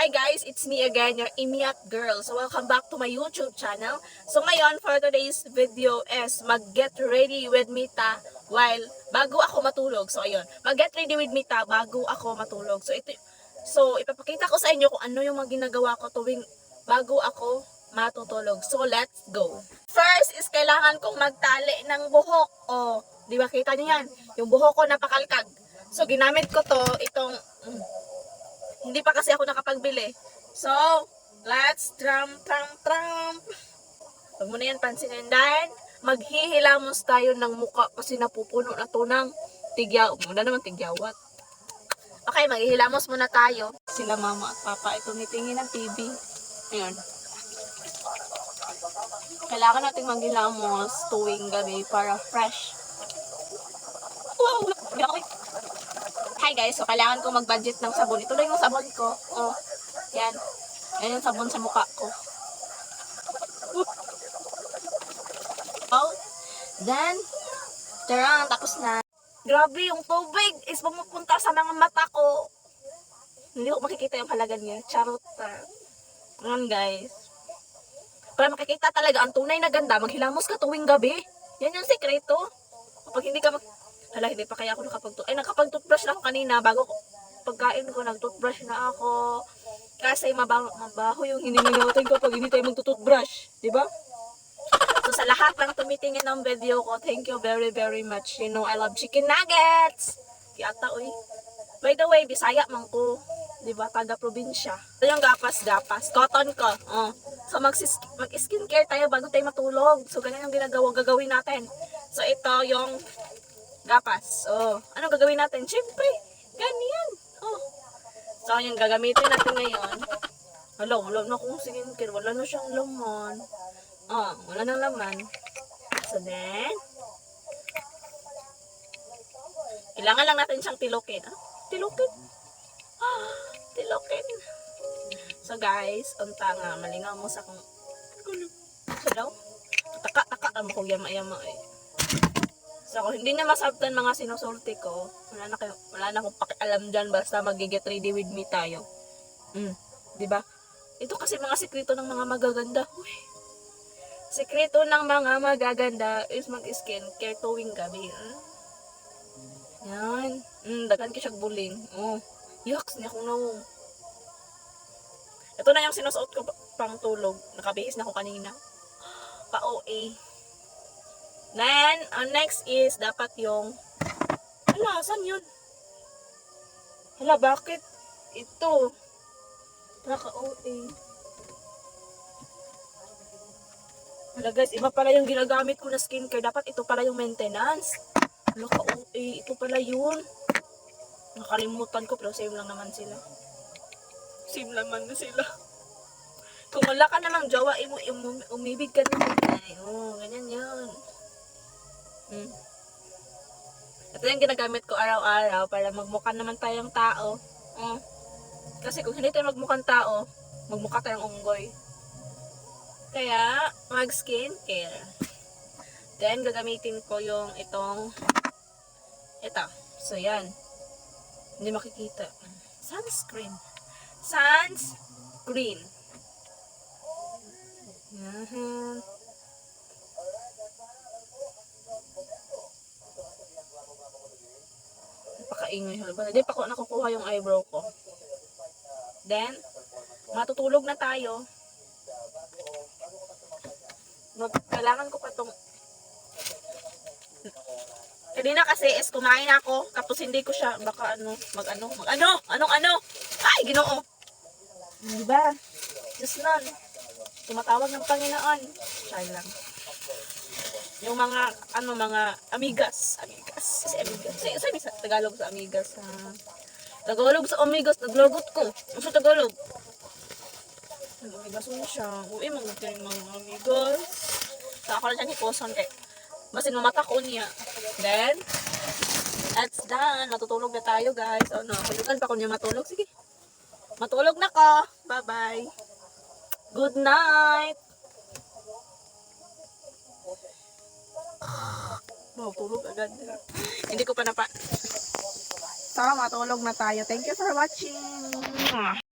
Hi guys, it's me again, your Imiat Girl. So welcome back to my YouTube channel. So ngayon, for today's video is mag-get ready with Mita while bago ako matulog. So ayun, mag-get ready with Mita bago ako matulog. So ito, so ipapakita ko sa inyo kung ano yung mga ginagawa ko tuwing bago ako matutulog. So let's go. First is kailangan kong magtali ng buhok. O, di ba kita niyo yan? Yung buhok ko napakalkag. So ginamit ko to, itong mm, hindi pa kasi ako nakapagbili. So, let's tram, tram, tram. Huwag mo na yan pansinin. Dahil, maghihilamos tayo ng muka kasi napupuno na to ng tigyaw. Muna naman tigyawat. Okay, maghihilamos muna tayo. Sila mama at papa ay tumitingin ng TV. Ayun. Kailangan natin maghilamos tuwing gabi para fresh. Wow! Okay. Hi guys, so kailangan ko mag-budget ng sabon. Ito lang yung sabon ko. Oh, yan. Yan yung sabon sa mukha ko. Oh, then, tarang, tapos na. Grabe, yung tubig is pumupunta sa mga mata ko. Hindi ko makikita yung halaga niya. Charot. Ngayon guys. Para makikita talaga ang tunay na ganda, maghilamos ka tuwing gabi. Yan yung sekreto. Kapag hindi ka mag... Hala, hindi pa kaya ako nakapag Ay, nakapag-toothbrush na ako kanina bago ko pagkain ko, nag-toothbrush na ako. Kasi mabaho, mabaho yung hininga natin kapag hindi tayo mag-toothbrush. Di ba? So, sa lahat ng tumitingin ng video ko, thank you very, very much. You know, I love chicken nuggets. Kiyata, uy. By the way, Bisaya man ko. Di ba? Taga-probinsya. Ito yung gapas-gapas. Cotton ko. Oh. So, mag- mag-skincare tayo bago tayo matulog. So, ganyan yung ginagawa, gagawin natin. So, ito yung gapas. Oh. Ano gagawin natin? Siyempre, ganyan. Oh. So, yung gagamitin natin ngayon. Hala, wala na akong skincare. Wala na siyang laman. Oh, wala nang laman. So then, kailangan lang natin siyang tilukin. Ah, tilukin. Ah, tilukin. So guys, unta nga, malingaw mo sa kung So daw, taka, taka, ang ko yama-yama eh. So kung hindi na masabtan mga sinusulti ko, wala na kayo, wala na akong pakialam dyan, basta mag-get ready with me tayo. Mm, di ba? Ito kasi mga sekreto ng mga magaganda. Uy. Sekreto ng mga magaganda is mag-skincare tuwing gabi. Hmm? Yan. Mm, dagan ko siya buling. Oh. Yucks, niya akong nawong. Ito na yung sinusuot ko pa- pang tulog. Nakabihis na ako kanina. Pa-OA. Then, ang next is, dapat yung... Hala, saan yun? Hala, bakit? Ito. Naka-OA. Hala guys, iba pala yung ginagamit ko na skincare. Dapat ito pala yung maintenance. Hala ka, OA. Ito pala yun. Nakalimutan ko, pero same lang naman sila. Same naman na sila. Kung wala ka namang jowa, imo, umibig ka naman. Ay, ganyan yun. Hmm. Ito yung ginagamit ko araw-araw para magmukha naman tayong tao. Oh. Kasi kung hindi tayo magmukhang tao, magmukha tayong unggoy. Kaya, mag-skincare. Then, gagamitin ko yung itong, ito. So, yan. Hindi makikita. Sunscreen. Sunscreen. Yan. Napakaingay. Hindi pa ko nakukuha yung eyebrow ko. Then, matutulog na tayo. Mag, kailangan ko pa tong Kanina kasi is kumain ako, tapos hindi ko siya, baka ano, mag ano, mag ano, anong ano, ay, ginoo. Di ba? Diyos nun. Tumatawag ng Panginoon. Try lang. Yung mga, ano, mga amigas. Amigas. Kasi amigas. Kasi sabi sa Tagalog sa amigas. Ha? Tagalog sa amigas. Naglogot ko. Ano sa Tagalog? Amigas mo siya. Uy, mga yung mga amigas. Sa ako lang siya ni Poson kay Basin mamata ko niya. Then, that's done. Matutulog na tayo, guys. Oh, no. Kulugan pa ko niya matulog. Sige. Matulog na ko. Bye-bye. Good night. Wow, tulog agad. Hindi ko pa napa... So, matulog na tayo. Thank you for watching.